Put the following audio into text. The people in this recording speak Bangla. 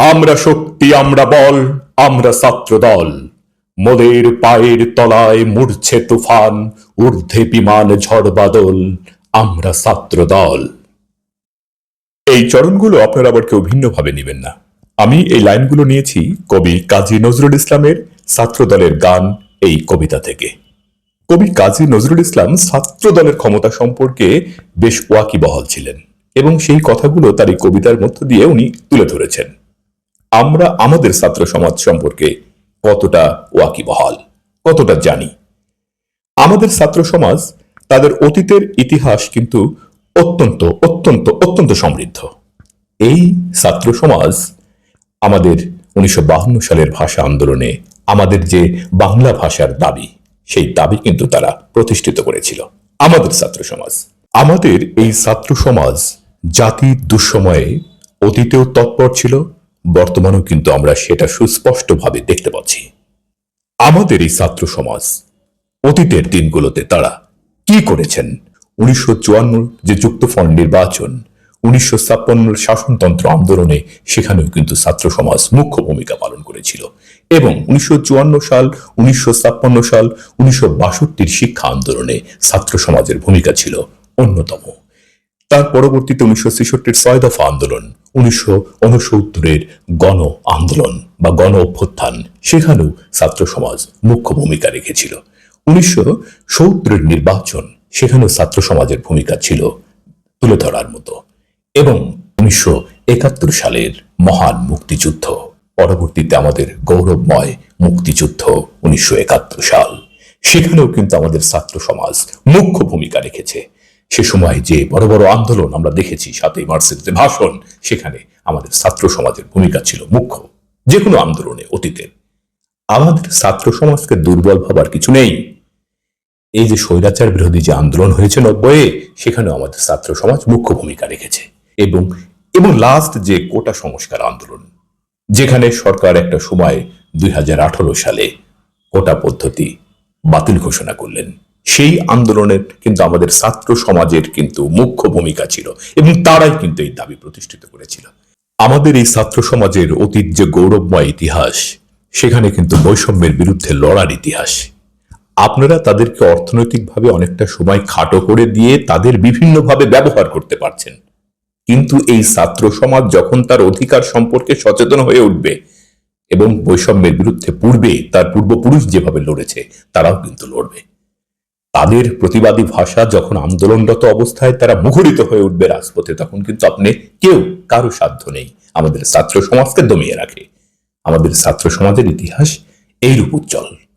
আমরা শক্তি, আমরা বল, আমরা ছাত্র দল। মোদের পায়ের তলায় মূর্ছে তুফান, ঊর্ধ্বে বিমান ঝড় বাদল, আমরা ছাত্র দল। এই চরণগুলো আপনারা আবার কেউ ভিন্নভাবে নেবেন না। আমি এই লাইনগুলো নিয়েছি কবি কাজী নজরুল ইসলামের ছাত্র দলের গান এই কবিতা থেকে। কবি কাজী নজরুল ইসলাম ছাত্র দলের ক্ষমতা সম্পর্কে বেশ ওয়াকিবহল ছিলেন এবং সেই কথাগুলো তার এই কবিতার মধ্য দিয়ে উনি তুলে ধরেছেন। আমরা আমাদের ছাত্র সমাজ সম্পর্কে কতটা ওয়াকিবহাল, কতটা জানি। আমাদের ছাত্র সমাজ তাদের অতীতের ইতিহাস কিন্তু অত্যন্ত অত্যন্ত অত্যন্ত সমৃদ্ধ। এই ছাত্র সমাজ আমাদের উনিশশো সালের ভাষা আন্দোলনে আমাদের যে বাংলা ভাষার দাবি, সেই দাবি কিন্তু তারা প্রতিষ্ঠিত করেছিল। আমাদের ছাত্র সমাজ আমাদের এই ছাত্র সমাজ জাতির দুঃসময়ে অতীতেও তৎপর ছিল বর্তমানেও কিন্তু আমরা সেটা সুস্পষ্টভাবে দেখতে পাচ্ছি। আমাদের এই ছাত্র সমাজ অতীতের দিনগুলোতে তারা কি করেছেন? উনিশশো চুয়ান্ন যে যুক্তফ্রন্ট নির্বাচন, উনিশশো ছাপ্পান্নর শাসনতন্ত্র আন্দোলনে সেখানেও কিন্তু ছাত্র সমাজ মুখ্য ভূমিকা পালন করেছিল এবং উনিশশো চুয়ান্ন সাল, উনিশশো ছাপ্পান্ন সাল, উনিশশো বাষট্টির শিক্ষা আন্দোলনে ছাত্র সমাজের ভূমিকা ছিল অন্যতম। তার পরবর্তীতে উনিশশো ছেষট্টির ছয় দফা আন্দোলন উনিশশো গণ আন্দোলন বা গণ অভ্যুত্থান। সেখানেও ছাত্র সমাজ মুখ্য ভূমিকা রেখেছিল। উনিশশো সত্তরের নির্বাচন সেখানেও ছাত্র সমাজের ভূমিকা ছিল তুলে ধরার মতো। এবং উনিশশো একাত্তর সালের মহান মুক্তিযুদ্ধ, পরবর্তীতে আমাদের গৌরবময় মুক্তিযুদ্ধ উনিশশো একাত্তর সাল। সেখানেও কিন্তু আমাদের ছাত্র সমাজ মুখ্য ভূমিকা রেখেছে। সে সময় যে বড় বড় আন্দোলন আমরা দেখেছি, সাতই মার্চের যে ভাষণ, সেখানে আমাদের ছাত্র সমাজের ভূমিকা ছিল মুখ্য যে কোনো আন্দোলনে অতীতের আমাদের ছাত্র সমাজকে দুর্বল ভাবার কিছু নেই। এই যে স্বৈরাচার বিরোধী যে আন্দোলন হয়েছে নব্বইয়ে, সেখানেও আমাদের ছাত্র সমাজ মুখ্য ভূমিকা রেখেছে। এবং এবং লাস্ট যে কোটা সংস্কার আন্দোলন, যেখানে সরকার একটা সময় দুই হাজার আঠারো সালে কোটা পদ্ধতি বাতিল ঘোষণা করলেন। সেই আন্দোলনের কিন্তু আমাদের ছাত্র সমাজের কিন্তু মুখ্য ভূমিকা ছিল এবং তারাই কিন্তু এই দাবি প্রতিষ্ঠিত করেছিল। আমাদের এই ছাত্র সমাজের অতীত যে গৌরবময় ইতিহাস, সেখানে কিন্তু বৈষম্যের বিরুদ্ধে লড়ার ইতিহাস। আপনারা তাদেরকে অর্থনৈতিকভাবে অনেকটা সময় খাটো করে দিয়ে তাদের বিভিন্নভাবে ব্যবহার করতে পারছেন। কিন্তু এই ছাত্র সমাজ যখন তার অধিকার সম্পর্কে সচেতন হয়ে উঠবে এবং বৈষম্যের বিরুদ্ধে পূর্বে তার পূর্বপুরুষ যেভাবে লড়েছে, তারাও কিন্তু লড়বে। তাদের প্রতিবাদী ভাষা যখন আন্দোলনরত অবস্থায় তারা মুখরিত হয়ে উঠবে রাজপথে, তখন কিন্তু আপনি কেউ কারও সাধ্য নেই। আমাদের ছাত্র সমাজকে দমিয়ে রাখে। আমাদের ছাত্র সমাজের ইতিহাস এইরূপ উজ্জ্বল।